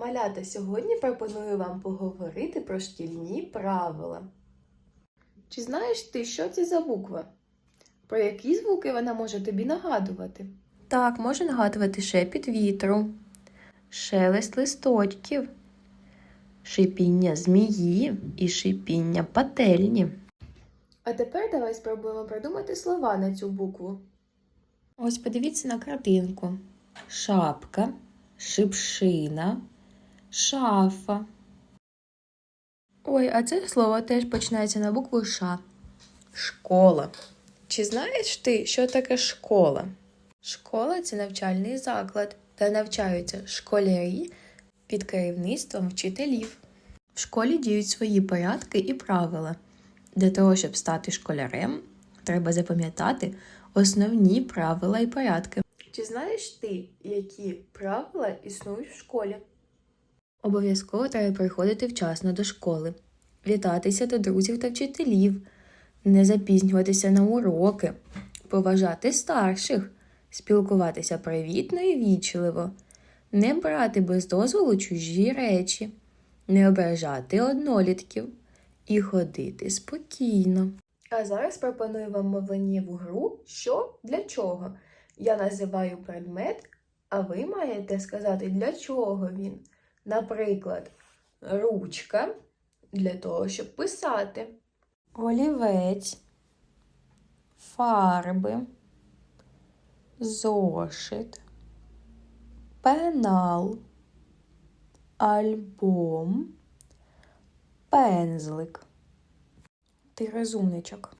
Малята, сьогодні пропоную вам поговорити про шкільні правила. Чи знаєш ти, що це за буква? Про які звуки вона може тобі нагадувати? Так, може нагадувати шепіт вітру, шелест листочків, шипіння змії і шипіння пательні. А тепер давай спробуємо придумати слова на цю букву. Ось подивіться на картинку: шапка, шипшина, шафа. Ой, а це слово теж починається на букву Ш. Школа. Чи знаєш ти, що таке школа? Школа це навчальний заклад, де навчаються школярі під керівництвом вчителів. В школі діють свої порядки і правила. Для того, щоб стати школярем, треба запам'ятати основні правила і порядки. Чи знаєш ти, які правила існують в школі? Обов'язково треба приходити вчасно до школи, вітатися до друзів та вчителів, не запізнюватися на уроки, поважати старших, спілкуватися привітно і вічливо, не брати без дозволу чужі речі, не ображати однолітків і ходити спокійно. А зараз пропоную вам мовленнєву гру що для чого. Я називаю предмет, а ви маєте сказати, для чого він. Наприклад, ручка для того, щоб писати, олівець, фарби, зошит, пенал, альбом, пензлик. Ти розумничок.